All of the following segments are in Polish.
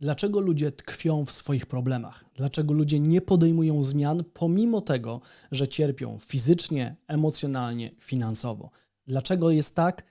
Dlaczego ludzie tkwią w swoich problemach? Dlaczego ludzie nie podejmują zmian, pomimo tego, że cierpią fizycznie, emocjonalnie, finansowo? Dlaczego jest tak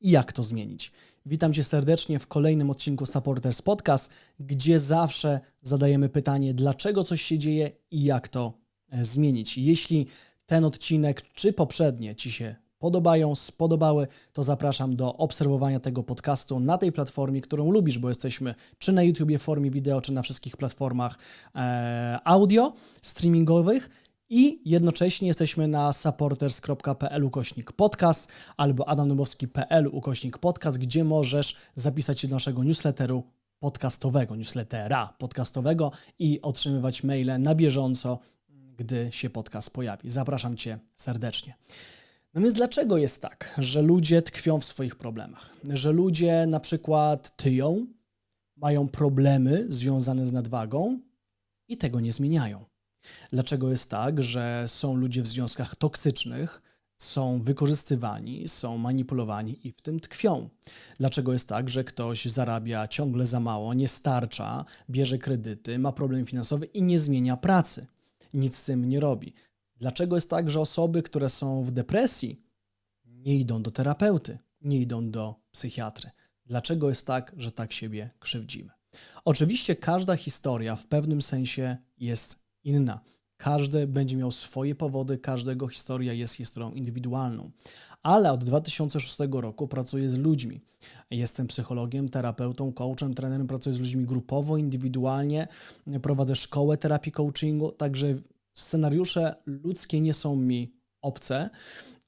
i jak to zmienić? Witam Cię serdecznie w kolejnym odcinku Supporters Podcast, gdzie zawsze zadajemy pytanie, dlaczego coś się dzieje i jak to e, zmienić. Jeśli ten odcinek czy poprzednie Ci się podobają, spodobały, to zapraszam do obserwowania tego podcastu na tej platformie, którą lubisz, bo jesteśmy czy na YouTubie w formie wideo, czy na wszystkich platformach e, audio streamingowych. I jednocześnie jesteśmy na supporters.pl ukośnik podcast albo adamnubowski.pl ukośnik podcast, gdzie możesz zapisać się do naszego newsletteru podcastowego, newslettera podcastowego i otrzymywać maile na bieżąco, gdy się podcast pojawi. Zapraszam Cię serdecznie. No więc dlaczego jest tak, że ludzie tkwią w swoich problemach? Że ludzie na przykład tyją, mają problemy związane z nadwagą i tego nie zmieniają? Dlaczego jest tak, że są ludzie w związkach toksycznych, są wykorzystywani, są manipulowani i w tym tkwią? Dlaczego jest tak, że ktoś zarabia ciągle za mało, nie starcza, bierze kredyty, ma problem finansowy i nie zmienia pracy? Nic z tym nie robi. Dlaczego jest tak, że osoby, które są w depresji, nie idą do terapeuty, nie idą do psychiatry? Dlaczego jest tak, że tak siebie krzywdzimy? Oczywiście każda historia w pewnym sensie jest inna. Każdy będzie miał swoje powody, każdego historia jest historią indywidualną. Ale od 2006 roku pracuję z ludźmi. Jestem psychologiem, terapeutą, coachem, trenerem, pracuję z ludźmi grupowo, indywidualnie, prowadzę szkołę terapii coachingu, także scenariusze ludzkie nie są mi obce.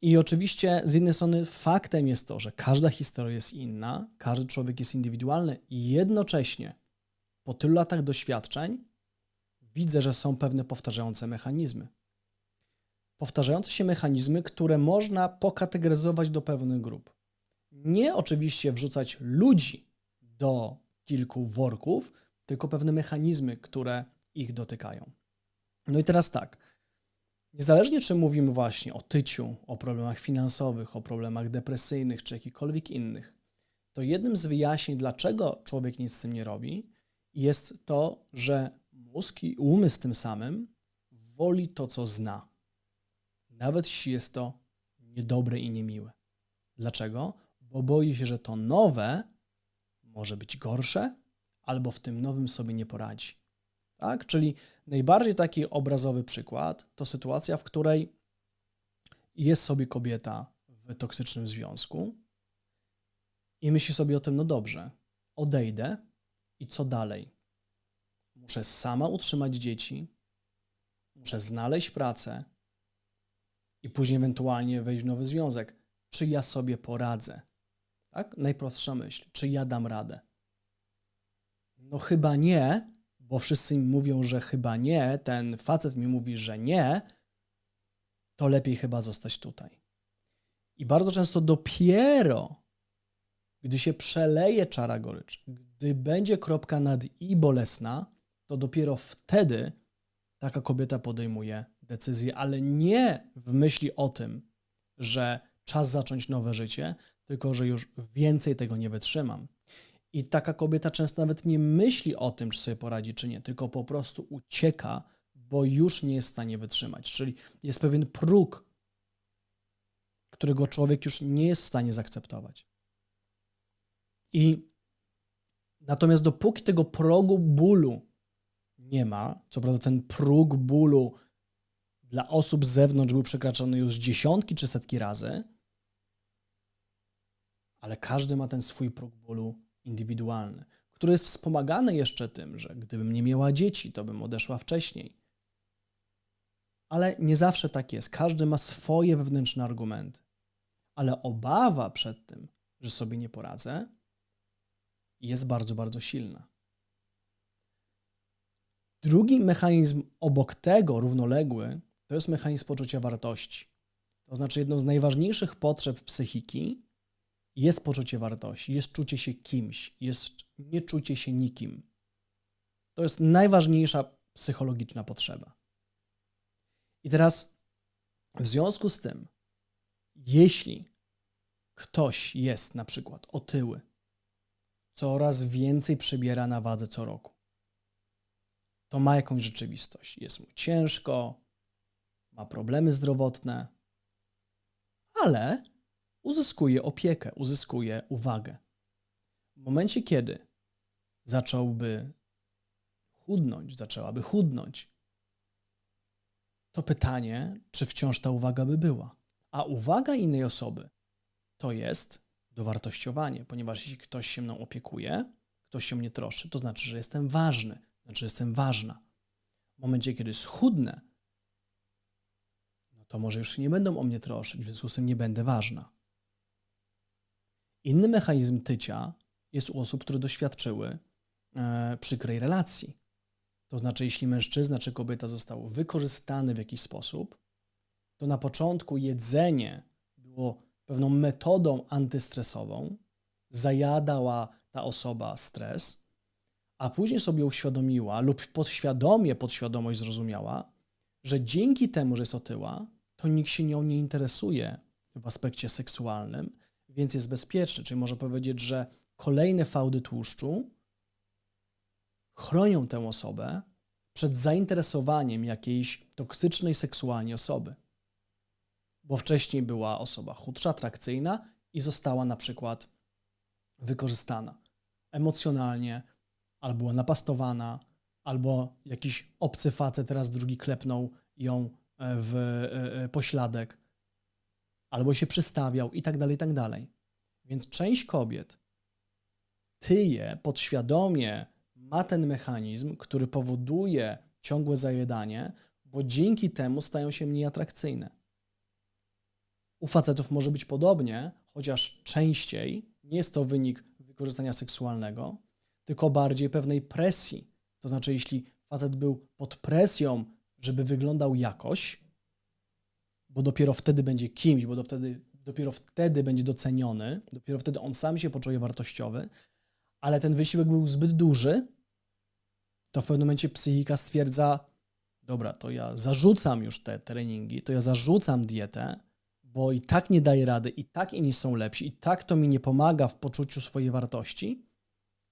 I oczywiście z jednej strony faktem jest to, że każda historia jest inna, każdy człowiek jest indywidualny i jednocześnie po tylu latach doświadczeń widzę, że są pewne powtarzające mechanizmy. Powtarzające się mechanizmy, które można pokategoryzować do pewnych grup. Nie oczywiście wrzucać ludzi do kilku worków, tylko pewne mechanizmy, które ich dotykają. No i teraz tak. Niezależnie czy mówimy właśnie o tyciu, o problemach finansowych, o problemach depresyjnych czy jakichkolwiek innych, to jednym z wyjaśnień, dlaczego człowiek nic z tym nie robi, jest to, że mózg i umysł tym samym woli to, co zna. Nawet jeśli jest to niedobre i niemiłe. Dlaczego? Bo boi się, że to nowe może być gorsze, albo w tym nowym sobie nie poradzi. Tak? Czyli najbardziej taki obrazowy przykład to sytuacja, w której jest sobie kobieta w toksycznym związku i myśli sobie o tym, no dobrze, odejdę i co dalej? Muszę sama utrzymać dzieci, muszę znaleźć pracę i później ewentualnie wejść w nowy związek. Czy ja sobie poradzę? Tak? Najprostsza myśl. Czy ja dam radę? No chyba nie, bo wszyscy mi mówią, że chyba nie, ten facet mi mówi, że nie, to lepiej chyba zostać tutaj. I bardzo często dopiero, gdy się przeleje czara gorycz, gdy będzie kropka nad i bolesna, to dopiero wtedy taka kobieta podejmuje decyzję, ale nie w myśli o tym, że czas zacząć nowe życie, tylko że już więcej tego nie wytrzymam. I taka kobieta często nawet nie myśli o tym, czy sobie poradzi, czy nie, tylko po prostu ucieka, bo już nie jest w stanie wytrzymać. Czyli jest pewien próg, którego człowiek już nie jest w stanie zaakceptować. I natomiast dopóki tego progu bólu nie ma, co prawda ten próg bólu dla osób z zewnątrz był przekraczany już dziesiątki czy setki razy, ale każdy ma ten swój próg bólu indywidualny, który jest wspomagany jeszcze tym, że gdybym nie miała dzieci, to bym odeszła wcześniej. Ale nie zawsze tak jest. Każdy ma swoje wewnętrzne argumenty. Ale obawa przed tym, że sobie nie poradzę, jest bardzo, bardzo silna. Drugi mechanizm obok tego, równoległy, to jest mechanizm poczucia wartości. To znaczy, jedną z najważniejszych potrzeb psychiki jest poczucie wartości, jest czucie się kimś, jest nieczucie się nikim. To jest najważniejsza psychologiczna potrzeba. I teraz, w związku z tym, jeśli ktoś jest na przykład otyły, coraz więcej przybiera na wadze co roku. To ma jakąś rzeczywistość. Jest mu ciężko, ma problemy zdrowotne, ale uzyskuje opiekę, uzyskuje uwagę. W momencie, kiedy zacząłby chudnąć, zaczęłaby chudnąć, to pytanie, czy wciąż ta uwaga by była. A uwaga innej osoby to jest dowartościowanie, ponieważ jeśli ktoś się mną opiekuje, ktoś się mnie troszczy, to znaczy, że jestem ważny, znaczy, że jestem ważna. W momencie, kiedy schudnę, no to może już nie będą o mnie troszczyć, w związku z tym nie będę ważna. Inny mechanizm tycia jest u osób, które doświadczyły e, przykrej relacji. To znaczy, jeśli mężczyzna czy kobieta został wykorzystany w jakiś sposób, to na początku jedzenie było pewną metodą antystresową, zajadała ta osoba stres, a później sobie uświadomiła lub podświadomie podświadomość zrozumiała, że dzięki temu, że jest otyła, to nikt się nią nie interesuje w aspekcie seksualnym, więc jest bezpieczny. Czyli może powiedzieć, że kolejne fałdy tłuszczu chronią tę osobę przed zainteresowaniem jakiejś toksycznej seksualnie osoby. Bo wcześniej była osoba chudsza, atrakcyjna i została na przykład wykorzystana emocjonalnie, albo była napastowana, albo jakiś obcy facet, teraz drugi klepnął ją e, w e, e, pośladek, albo się przystawiał i tak dalej, i tak dalej. Więc część kobiet tyje podświadomie ma ten mechanizm, który powoduje ciągłe zajadanie, bo dzięki temu stają się mniej atrakcyjne. U facetów może być podobnie, chociaż częściej nie jest to wynik wykorzystania seksualnego, tylko bardziej pewnej presji. To znaczy, jeśli facet był pod presją, żeby wyglądał jakoś, bo dopiero wtedy będzie kimś, bo wtedy, dopiero wtedy będzie doceniony, dopiero wtedy on sam się poczuje wartościowy, ale ten wysiłek był zbyt duży, to w pewnym momencie psychika stwierdza: Dobra, to ja zarzucam już te treningi, to ja zarzucam dietę, bo i tak nie daję rady, i tak inni są lepsi, i tak to mi nie pomaga w poczuciu swojej wartości,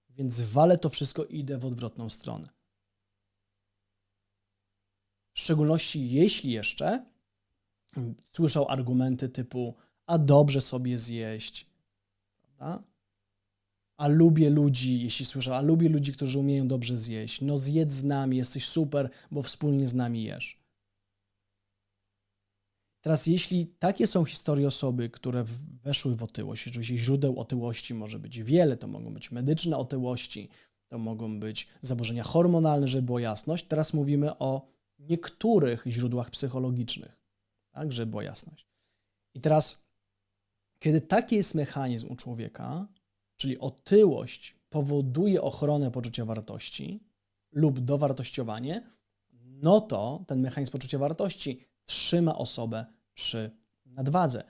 więc walę to wszystko i idę w odwrotną stronę. W szczególności jeśli jeszcze słyszał argumenty typu: A dobrze sobie zjeść, prawda? a lubię ludzi, jeśli słyszę, a lubię ludzi, którzy umieją dobrze zjeść. No zjedz z nami, jesteś super, bo wspólnie z nami jesz. Teraz, jeśli takie są historie osoby, które weszły w otyłość, oczywiście źródeł otyłości może być wiele, to mogą być medyczne otyłości, to mogą być zaburzenia hormonalne, żeby była jasność. Teraz mówimy o niektórych źródłach psychologicznych, tak, żeby była jasność. I teraz, kiedy taki jest mechanizm u człowieka, czyli otyłość powoduje ochronę poczucia wartości lub dowartościowanie, no to ten mechanizm poczucia wartości trzyma osobę przy nadwadze.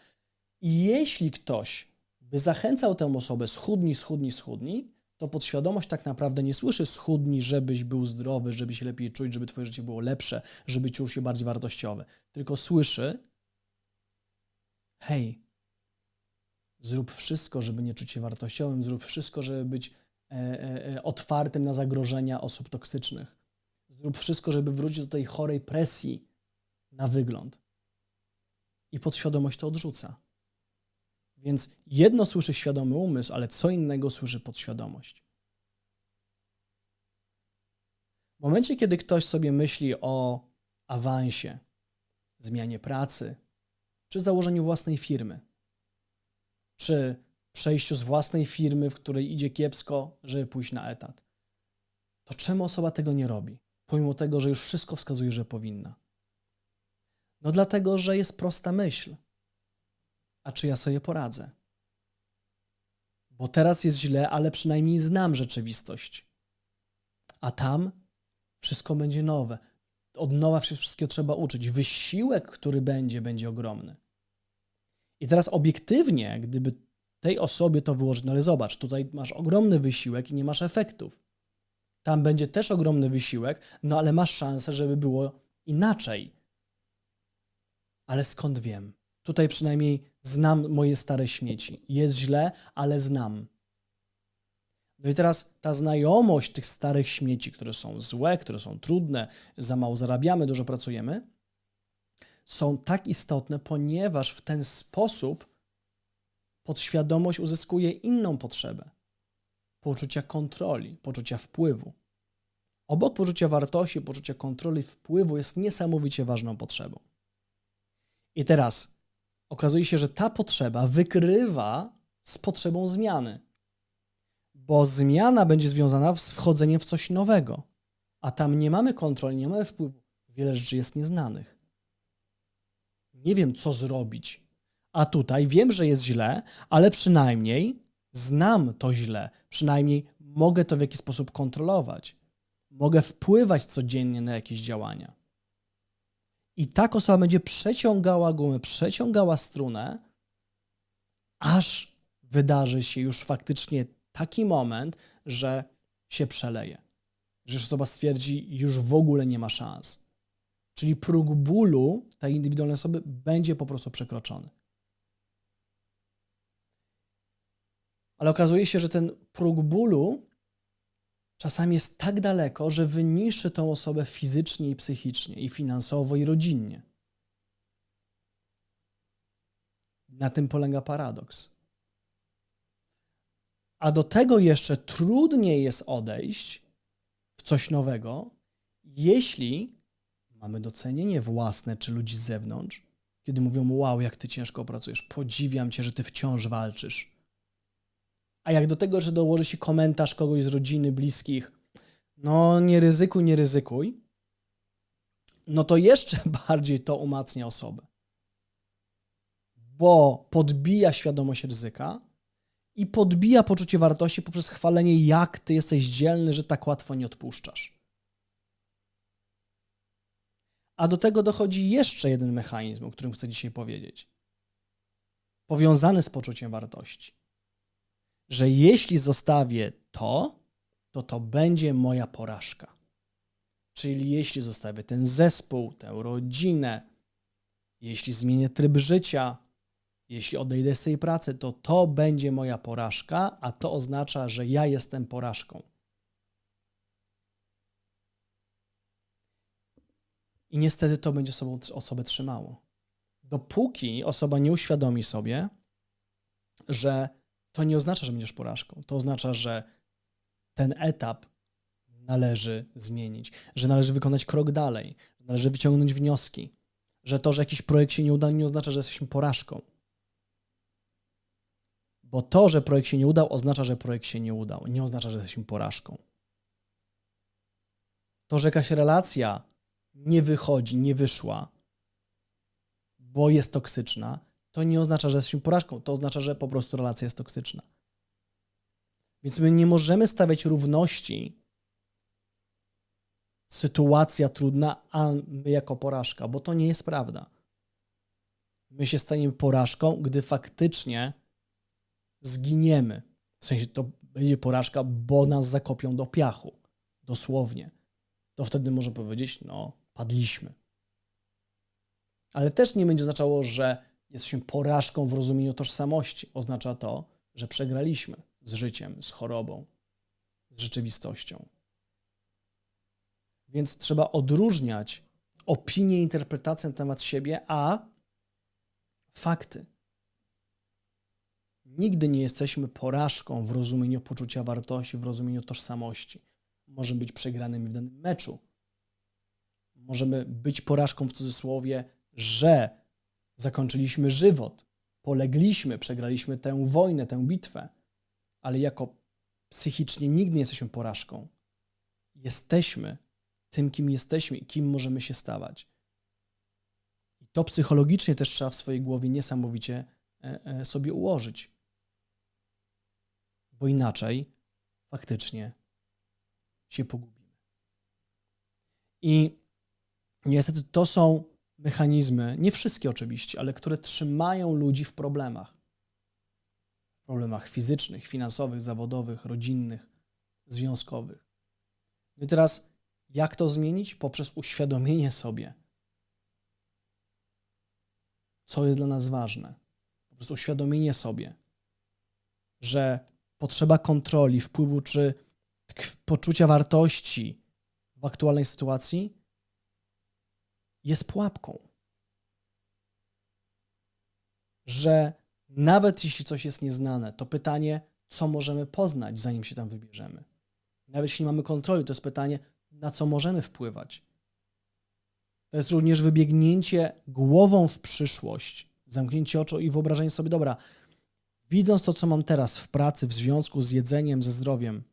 I jeśli ktoś by zachęcał tę osobę schudni, schudni, schudni, to podświadomość tak naprawdę nie słyszy schudni, żebyś był zdrowy, żeby się lepiej czuć, żeby twoje życie było lepsze, żeby czuł się bardziej wartościowy. Tylko słyszy hej, Zrób wszystko, żeby nie czuć się wartościowym, zrób wszystko, żeby być e, e, e, otwartym na zagrożenia osób toksycznych. Zrób wszystko, żeby wrócić do tej chorej presji na wygląd. I podświadomość to odrzuca. Więc jedno słyszy świadomy umysł, ale co innego słyszy podświadomość. W momencie, kiedy ktoś sobie myśli o awansie, zmianie pracy, czy założeniu własnej firmy, czy przejściu z własnej firmy, w której idzie kiepsko, żeby pójść na etat. To czemu osoba tego nie robi, pomimo tego, że już wszystko wskazuje, że powinna? No dlatego, że jest prosta myśl. A czy ja sobie poradzę? Bo teraz jest źle, ale przynajmniej znam rzeczywistość. A tam wszystko będzie nowe. Od nowa wszystkiego trzeba uczyć. Wysiłek, który będzie, będzie ogromny. I teraz obiektywnie, gdyby tej osobie to wyłożyć, no ale zobacz, tutaj masz ogromny wysiłek i nie masz efektów. Tam będzie też ogromny wysiłek, no ale masz szansę, żeby było inaczej. Ale skąd wiem? Tutaj przynajmniej znam moje stare śmieci. Jest źle, ale znam. No i teraz ta znajomość tych starych śmieci, które są złe, które są trudne, za mało zarabiamy, dużo pracujemy, są tak istotne, ponieważ w ten sposób podświadomość uzyskuje inną potrzebę poczucia kontroli, poczucia wpływu. Obok poczucia wartości, poczucia kontroli, wpływu jest niesamowicie ważną potrzebą. I teraz okazuje się, że ta potrzeba wykrywa z potrzebą zmiany, bo zmiana będzie związana z wchodzeniem w coś nowego, a tam nie mamy kontroli, nie mamy wpływu. Wiele rzeczy jest nieznanych. Nie wiem, co zrobić. A tutaj wiem, że jest źle, ale przynajmniej znam to źle, przynajmniej mogę to w jakiś sposób kontrolować. Mogę wpływać codziennie na jakieś działania. I tak osoba będzie przeciągała gumę, przeciągała strunę, aż wydarzy się już faktycznie taki moment, że się przeleje. Że osoba stwierdzi, już w ogóle nie ma szans. Czyli próg bólu tej indywidualnej osoby będzie po prostu przekroczony. Ale okazuje się, że ten próg bólu czasami jest tak daleko, że wyniszczy tą osobę fizycznie i psychicznie, i finansowo, i rodzinnie. Na tym polega paradoks. A do tego jeszcze trudniej jest odejść w coś nowego, jeśli mamy docenienie własne czy ludzi z zewnątrz, kiedy mówią: Wow, jak ty ciężko pracujesz, podziwiam cię, że ty wciąż walczysz. A jak do tego, że dołoży się komentarz kogoś z rodziny, bliskich, no nie ryzykuj, nie ryzykuj, no to jeszcze bardziej to umacnia osobę. Bo podbija świadomość ryzyka i podbija poczucie wartości poprzez chwalenie, jak ty jesteś dzielny, że tak łatwo nie odpuszczasz. A do tego dochodzi jeszcze jeden mechanizm, o którym chcę dzisiaj powiedzieć. Powiązany z poczuciem wartości że jeśli zostawię to, to to będzie moja porażka. Czyli jeśli zostawię ten zespół, tę rodzinę, jeśli zmienię tryb życia, jeśli odejdę z tej pracy, to to będzie moja porażka, a to oznacza, że ja jestem porażką. I niestety to będzie osobą, osobę trzymało. Dopóki osoba nie uświadomi sobie, że to nie oznacza, że będziesz porażką. To oznacza, że ten etap należy zmienić, że należy wykonać krok dalej, należy wyciągnąć wnioski, że to, że jakiś projekt się nie uda, nie oznacza, że jesteśmy porażką. Bo to, że projekt się nie udał, oznacza, że projekt się nie udał. Nie oznacza, że jesteśmy porażką. To, że jakaś relacja nie wychodzi, nie wyszła, bo jest toksyczna, to nie oznacza, że jesteśmy porażką. To oznacza, że po prostu relacja jest toksyczna. Więc my nie możemy stawiać równości sytuacja trudna, a my jako porażka, bo to nie jest prawda. My się staniemy porażką, gdy faktycznie zginiemy. W sensie to będzie porażka, bo nas zakopią do piachu. Dosłownie. To wtedy może powiedzieć, no, padliśmy. Ale też nie będzie oznaczało, że jesteśmy porażką w rozumieniu tożsamości. Oznacza to, że przegraliśmy z życiem, z chorobą, z rzeczywistością. Więc trzeba odróżniać opinię, interpretację na temat siebie, a fakty. Nigdy nie jesteśmy porażką w rozumieniu poczucia wartości, w rozumieniu tożsamości. Możemy być przegranymi w danym meczu. Możemy być porażką w cudzysłowie, że Zakończyliśmy żywot, polegliśmy, przegraliśmy tę wojnę, tę bitwę, ale jako psychicznie nigdy nie jesteśmy porażką. Jesteśmy tym, kim jesteśmy i kim możemy się stawać. I to psychologicznie też trzeba w swojej głowie niesamowicie e, e, sobie ułożyć. Bo inaczej faktycznie się pogubimy. I niestety to są mechanizmy, nie wszystkie oczywiście, ale które trzymają ludzi w problemach. W problemach fizycznych, finansowych, zawodowych, rodzinnych, związkowych. No i teraz, jak to zmienić? Poprzez uświadomienie sobie, co jest dla nas ważne. Poprzez uświadomienie sobie, że potrzeba kontroli, wpływu czy poczucia wartości w aktualnej sytuacji jest pułapką. Że nawet jeśli coś jest nieznane, to pytanie, co możemy poznać, zanim się tam wybierzemy. Nawet jeśli nie mamy kontroli, to jest pytanie, na co możemy wpływać. To jest również wybiegnięcie głową w przyszłość, zamknięcie oczu i wyobrażenie sobie, dobra, widząc to, co mam teraz w pracy, w związku z jedzeniem, ze zdrowiem,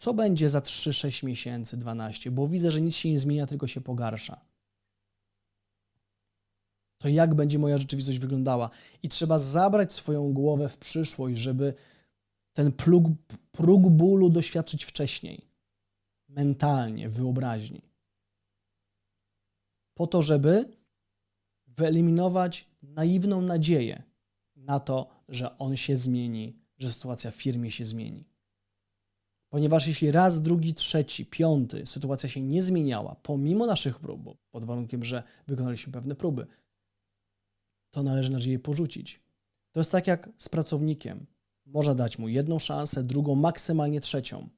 co będzie za 3-6 miesięcy, 12, bo widzę, że nic się nie zmienia, tylko się pogarsza. To jak będzie moja rzeczywistość wyglądała? I trzeba zabrać swoją głowę w przyszłość, żeby ten próg, próg bólu doświadczyć wcześniej, mentalnie, wyobraźni. Po to, żeby wyeliminować naiwną nadzieję na to, że on się zmieni, że sytuacja w firmie się zmieni. Ponieważ jeśli raz, drugi, trzeci, piąty sytuacja się nie zmieniała, pomimo naszych prób, bo pod warunkiem, że wykonaliśmy pewne próby, to należy nadzieję porzucić. To jest tak jak z pracownikiem. Można dać mu jedną szansę, drugą, maksymalnie trzecią.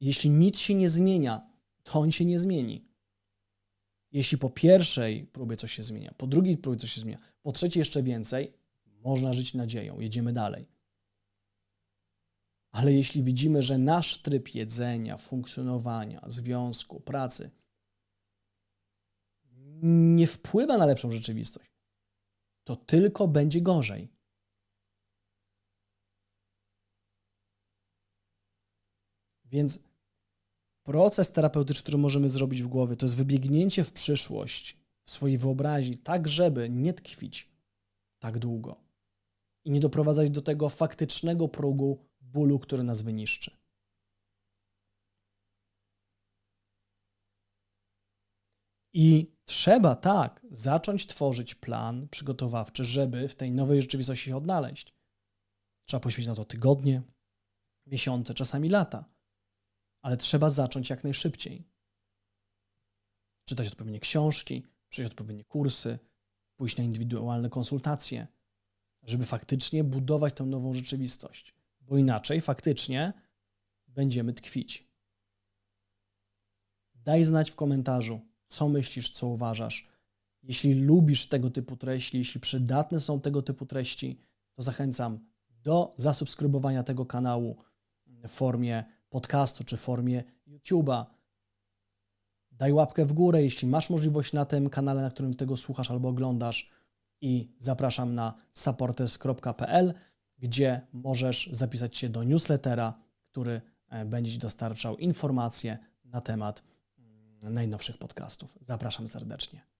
Jeśli nic się nie zmienia, to on się nie zmieni. Jeśli po pierwszej próbie coś się zmienia, po drugiej próbie coś się zmienia, po trzeciej jeszcze więcej, można żyć nadzieją, jedziemy dalej. Ale jeśli widzimy, że nasz tryb jedzenia, funkcjonowania, związku, pracy nie wpływa na lepszą rzeczywistość, to tylko będzie gorzej. Więc proces terapeutyczny, który możemy zrobić w głowie, to jest wybiegnięcie w przyszłość, w swojej wyobraźni, tak żeby nie tkwić tak długo i nie doprowadzać do tego faktycznego progu bólu, który nas wyniszczy. I trzeba tak zacząć tworzyć plan przygotowawczy, żeby w tej nowej rzeczywistości się odnaleźć. Trzeba poświęcić na to tygodnie, miesiące, czasami lata, ale trzeba zacząć jak najszybciej. Czytać odpowiednie książki, przejść odpowiednie kursy, pójść na indywidualne konsultacje, żeby faktycznie budować tę nową rzeczywistość, bo inaczej faktycznie będziemy tkwić. Daj znać w komentarzu, co myślisz, co uważasz. Jeśli lubisz tego typu treści, jeśli przydatne są tego typu treści, to zachęcam do zasubskrybowania tego kanału w formie podcastu czy w formie YouTube'a. Daj łapkę w górę, jeśli masz możliwość na tym kanale, na którym tego słuchasz albo oglądasz. I zapraszam na supporters.pl, gdzie możesz zapisać się do newslettera, który e, będzie Ci dostarczał informacje na temat mm, najnowszych podcastów. Zapraszam serdecznie.